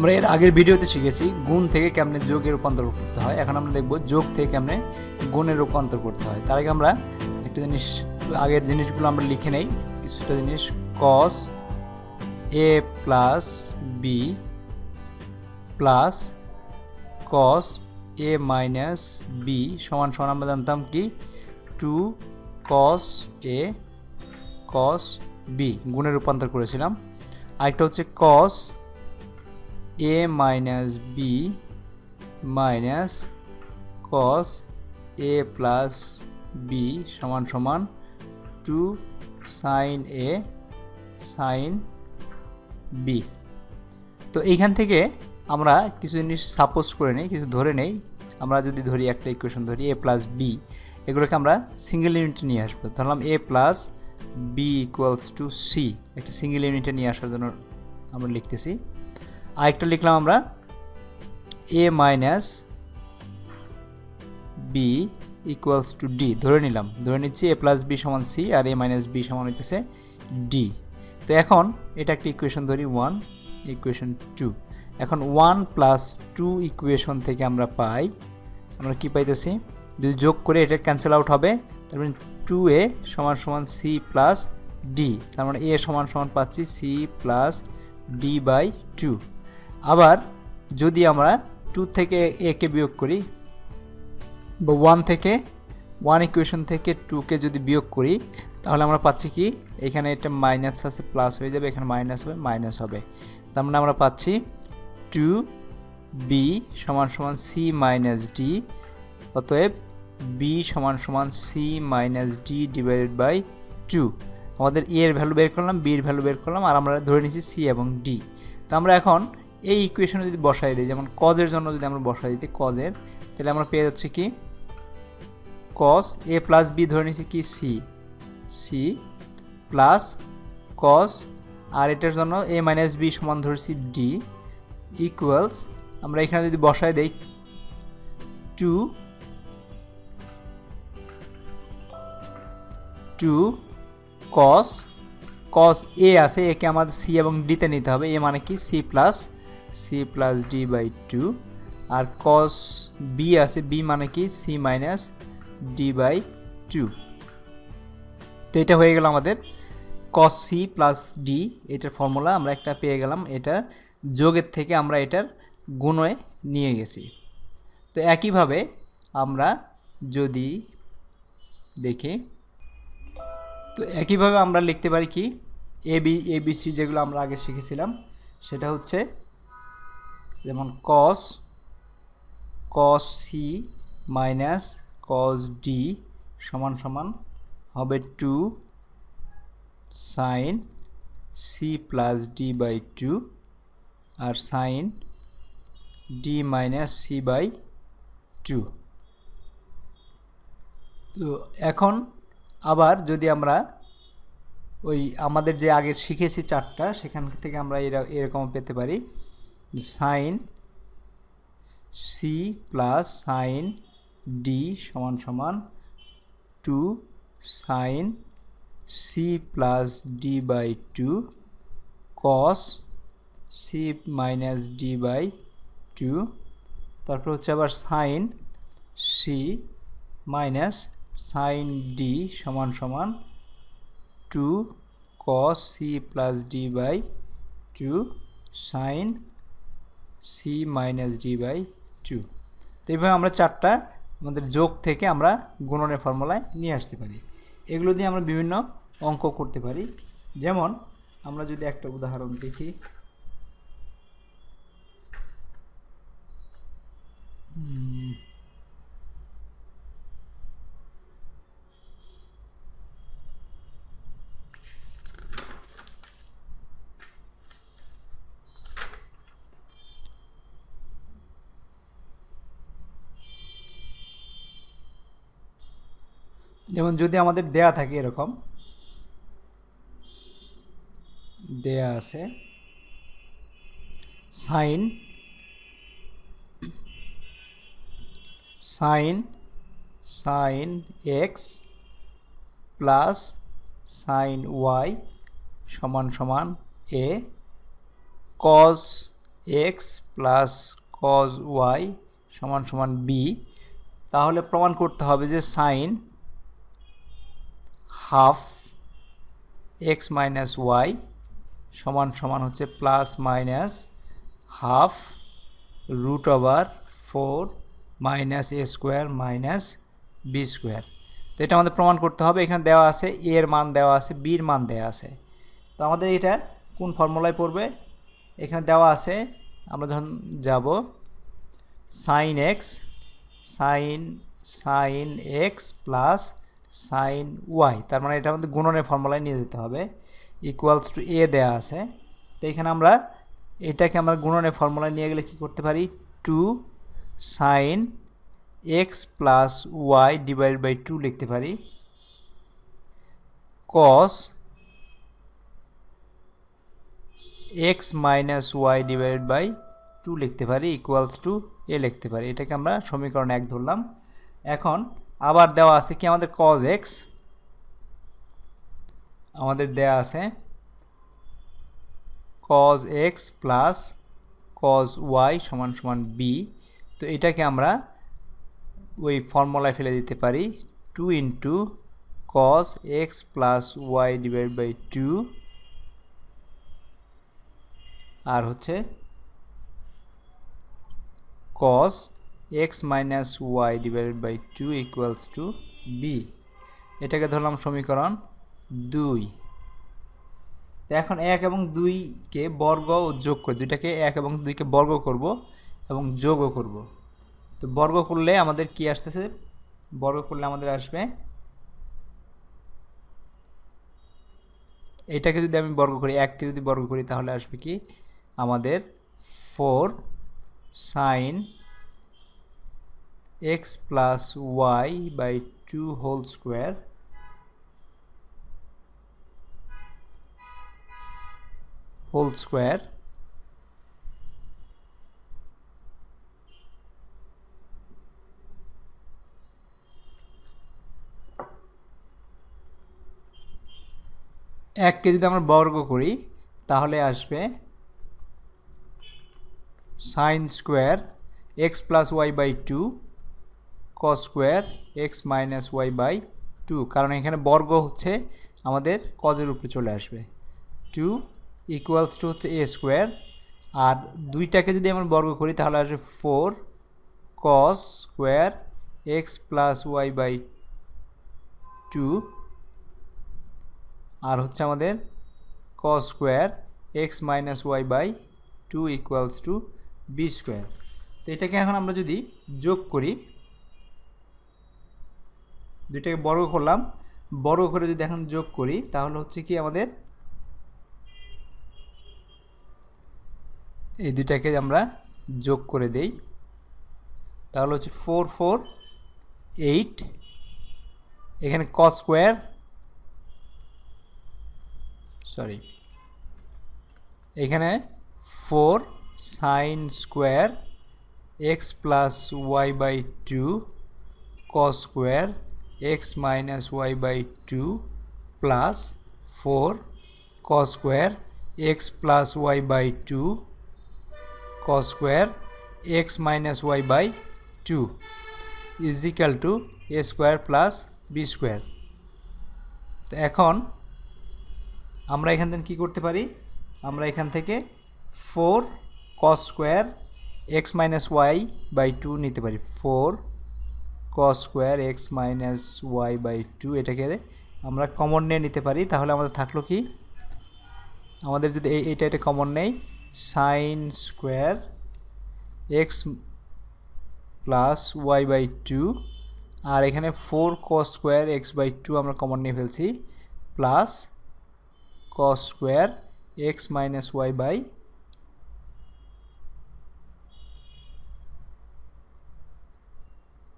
আমরা এর আগের ভিডিওতে শিখেছি গুণ থেকে কেমনে যোগে রূপান্তর করতে হয়। এখন আমরা দেখব যোগ থেকে কেমনে গুণে রূপান্তর করতে হয়। তার আগে আমরা একটা জিনিস, আগের জিনিসগুলো আমরা লিখে নেই। কিছুটা জিনিস cos A plus B plus cos A minus B সমান সমান আমরা জানতাম কি? টু কস এ কস বি গুণে রূপান্তর করেছিলাম। আরেকটা হচ্ছে cos A minus B minus cos A plus B সমান সমান two sine A sine B তো এইখান থেকে আমরা কিছু জিনিস সাপোজ করে নেই, কিছু ধরে নেই। আমরা যদি ধরি একটা ইকুয়েশন ধরি এ প্লাস বি এগুলোকে আমরা সিঙ্গেল ইউনিটে নিয়ে আসব। ধরলাম A plus B equals to C একটা সিঙ্গেল ইউনিটে নিয়ে আসার জন্য আমরা লিখতেছি আরেকটা লিখলাম আমরা। A minus B equals to D ধরে নিলাম। ধরে নিচ্ছি এ প্লাস বি সমান সি আর এ মাইনাস বি সমান হইতেছে ডি তো এখন এটা একটা ইকুয়েশন ধরি ওয়ান ইকুয়েশন টু এখন ওয়ান প্লাস টু ইকুয়েশন থেকে আমরা পাই, আমরা কি পাইতেছি? যদি যোগ করে এটা ক্যান্সেল আউট হবে, তার মানে টু এ সমান সমান সি প্লাস ডি তার মানে এ সমান সমান পাচ্ছি C plus D by two আবার যদি আমরা টু থেকে একে বিয়োগ করি, বা ওয়ান থেকে ওয়ান ইকুয়েশন থেকে টুকে যদি বিয়োগ করি, তাহলে আমরা পাচ্ছি কি? এখানে এটা মাইনাস আছে প্লাস হয়ে যাবে, এখানে মাইনাস হবে মাইনাস হবে। তার মানে আমরা পাচ্ছি টু বি সমান সমান সি মাইনাস ডি অতএব বি সমান সমান C minus D divided by two আমাদের এ এর ভ্যালু বের করলাম বি এর ভ্যালু বের করলাম, আর আমরা ধরে নিচ্ছি সি এবং ডি তো আমরা এখন এই ইকুয়েশনে যদি বসাই দিই, যেমন কজের জন্য যদি আমরা বসাই দিই কজের তাহলে আমরা পেয়ে যাচ্ছি কি? কস এ প্লাস বি ধরে নিচ্ছি কি? সি সি প্লাস কস আর এটার জন্য এ মাইনাস বি সমান ধরেছি ডি ইকুয়ালস আমরা এখানে যদি বসায় দেই টু টু কস কস এ আছে একে আমাদের সি এবং ডিতে নিতে হবে এ মানে কি? C plus C plus D by two R cos B আছে বি মানে কি? C minus D by two তো এটা হয়ে গেল আমাদের কস সি প্লাস ডি এটার ফর্মুলা আমরা একটা পেয়ে গেলাম, এটা যোগের থেকে আমরা এটার গুণে নিয়ে গেছি। তো একইভাবে আমরা যদি দেখি, তো একইভাবে আমরা লিখতে পারি কি? A B A B C যেগুলো আমরা আগে শিখেছিলাম, সেটা হচ্ছে যেমন cos cos C minus cos D সমান সমান হবে two sine C plus D by two R sine D minus C by two তো এখন আবার যদি আমরা ওই আমাদের যে আগে শিখেছি চারটা, সেখান থেকে আমরা এরা এরকম পেতে পারি। Sine C plus sine D সমান সমান two sine C plus D by two cos C minus D by two. তারপর হচ্ছে আবার sine C minus sine D সমান সমান two cos C plus D by two sine C minus D by two তো এইভাবে আমরা চারটা আমাদের যোগ থেকে আমরা গুণনের ফর্মুলায় নিয়ে আসতে পারি। এগুলো দিয়ে আমরা বিভিন্ন অঙ্ক করতে পারি। যেমন আমরা যদি একটা উদাহরণ দেখি। যেমন যদি আমাদের দেয়া থাকে এরকম, দেয়া আছে sine sine sine X plus sine Y সমান সমান A cos X plus cos Y সমান সমান বি, তাহলে প্রমাণ করতে হবে যে sine half X minus Y সমান সমান হচ্ছে plus minus half root over four minus A square minus B square তো এটা আমাদের প্রমাণ করতে হবে, এখানে দেওয়া আছে এ এর মান, দেওয়া আছে বির মান দেওয়া আছে। তো আমাদের এটা কোন ফর্মুলায় পড়বে? এখানে দেওয়া আছে, আমরা যখন যাব sine X sine sine X plus sine Y তার মানে এটা আমাদের গুণনের ফর্মুলায় নিয়ে যেতে হবে ইকুয়ালস টু এ দেওয়া আছে। তো এখানে আমরা এটাকে আমরা গুণনের ফর্মুলায় নিয়ে গেলে কি করতে পারি? Two sine X plus Y divide by two লিখতে পারি। Cos X minus Y divide by two লিখতে পারি ইকুয়ালস টু এ লিখতে পারি। এটাকে আমরা সমীকরণ এক ধরলাম। এখন আবার দেওয়া আছে কি আমাদের কজ এক্স আমাদের দেওয়া আছে cos X plus cos Y সমান সমান বি তো এটাকে আমরা ওই ফর্মুলায় ফেলে দিতে পারি two into cos X plus Y divide by two আর হচ্ছে cos x minus Y divided by two equals to B এটাকে ধরলাম সমীকরণ দুই। এখন এক এবং দুইকে বর্গ ও যোগ করে, দুইটাকে এক এবং দুইকে বর্গ করব এবং যোগও করব। তো বর্গ করলে আমাদের কি আসতেছে? বর্গ করলে আমাদের আসবে এটাকে যদি আমি বর্গ করি এককে যদি বর্গ করি তাহলে আসবে কি? আমাদের four sine X plus Y by two whole square whole square এককে যদি আমরা বর্গ করি, তাহলে আসবে sine square X plus Y by two cos square X minus Y by two কারণ এখানে বর্গ হচ্ছে আমাদের কজের উপরে চলে আসবে। টু ইকুয়ালস টু হচ্ছে এ স্কোয়ার আর দুইটাকে যদি আমরা বর্গ করি তাহলে আসবে four cos square X plus Y by two আর হচ্ছে আমাদের cos square X minus Y by two equals to B square তো এটাকে এখন আমরা যদি যোগ করি দুইটাকে বর্গ করলাম। বর্গ করে যদি এখন যোগ করি, তাহলে হচ্ছে কি আমাদের এই দুইটাকে আমরা যোগ করে দেই। তাহলে হচ্ছে ফোর ফোর এইট এখানে কস স্কোয়ার সরি এখানে four sine square X plus Y by two cos square X minus Y by two plus four cos square X plus Y by two cos square X minus Y by two is equal to A square plus B square তো এখন আমরা এখান থেকে কী করতে পারি? আমরা এখান থেকে four cos square X minus Y by two নিতে পারি। Four cos square X minus Y by two এটাকে আমরা কমন নিয়ে নিতে পারি। তাহলে আমাদের থাকল কি? আমাদের যদি এই এইটা এটা কমন নেই sine square X plus Y by two আর এখানে four cos square X by two আমরা কমন নিয়ে ফেলছি plus cos square X minus Y by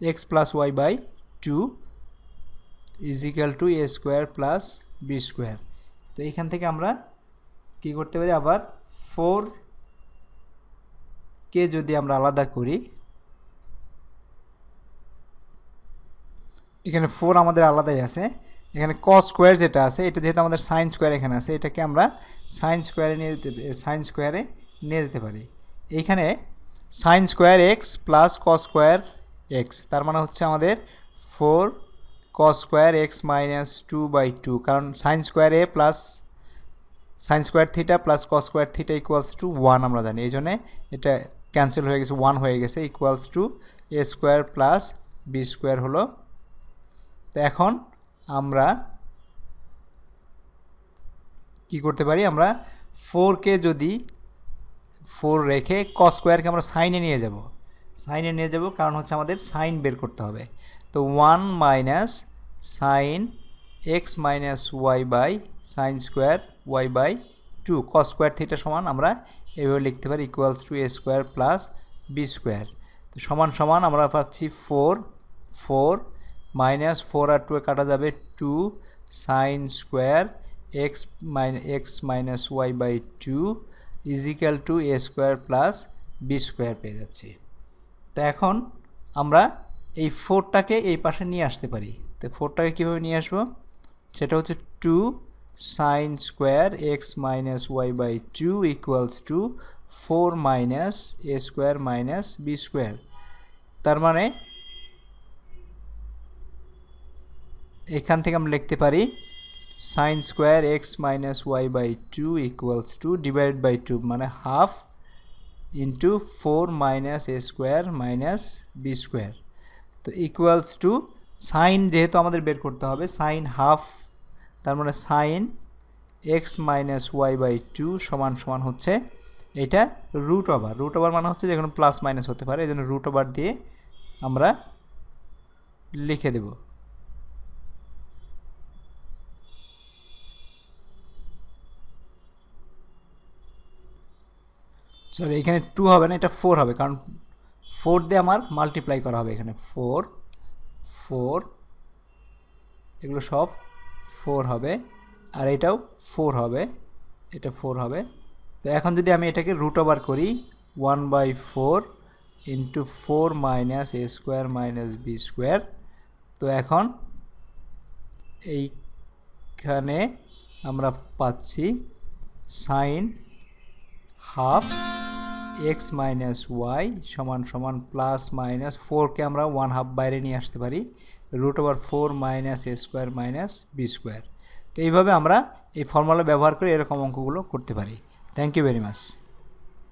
X plus Y by two is equal to A square plus B square তো এইখান থেকে আমরা কি করতে পারি? আবার ফোর কে যদি আমরা আলাদা করি, এখানে ফোর আমাদের আলাদাই আছে। এখানে কস স্কোয়ার যেটা আছে, এটা যেহেতু আমাদের সাইন স্কোয়ার এখানে আছে, এটাকে আমরা সাইন স্কোয়ারে নিয়ে যেতে সাইন স্কোয়ারে নিয়ে যেতে পারি। এইখানে sine square X plus cos square X তার মানে হচ্ছে আমাদের four cos square X minus two by two কারণ sine square A plus sine square theta plus cos square theta equals to one আমরা জানি, এই জন্যে এটা ক্যান্সেল হয়ে গেছে ওয়ান হয়ে গেছে equals to A square plus B square হলো। তো এখন আমরা কি করতে পারি, আমরা ফোরকে যদি ফোর রেখে কস স্কোয়ারকে আমরা সাইনে নিয়ে যাব। সাইনে নিয়ে যাব, কারণ হচ্ছে আমাদের সাইন বের করতে হবে। তো one minus sine X minus Y by sine square Y by two, cos square theta সমান আমরা এভাবে লিখতে পারি equals to A square plus B square তো সমান সমান আমরা পাচ্ছি ফোর ফোর মাইনাস ফোর আর টু কাটা যাবে two sine square X minus X minus Y by two is equal to A square plus B square পেয়ে যাচ্ছি। তো এখন আমরা এই ফোরটাকে এই পাশে নিয়ে আসতে পারি। তো ফোরটাকে কীভাবে নিয়ে আসব? সেটা হচ্ছে two sine square X minus Y by two equals to four minus A square minus B square তার মানে এখান থেকে আমরা লিখতে পারি sine square X minus Y by two equals to divide by two মানে half into four minus A square minus B square তো equals to sine যেহেতু আমাদের বের করতে হবে সাইন হাফ তার মানে sine X minus Y by two সমান সমান হচ্ছে এটা রুট ওভার রুট ওভার মানে হচ্ছে যে কোনো প্লাস মাইনাস হতে পারে, এই জন্য রুট ওভার দিয়ে আমরা লিখে দেব। সরি এখানে টু হবে না, এটা ফোর হবে, কারণ ফোর দিয়ে আমার মাল্টিপ্লাই করা হবে এখানে। ফোর ফোর এগুলো সব ফোর হবে, আর এটাও ফোর হবে, এটা ফোর হবে। তো এখন যদি আমি এটাকে রুট ওভার করি one by four into four minus a square minus b square তো এখন এইখানে আমরা পাচ্ছি sine half x minus y সমান সমান প্লাস মাইনাস ফোরকে আমরা ওয়ান হাফ বাইরে নিয়ে আসতে পারি, root over four minus a square minus b square. তো এইভাবে আমরা এই ফর্মুলা ব্যবহার করে এরকম অঙ্কগুলো করতে পারি। Thank you very much.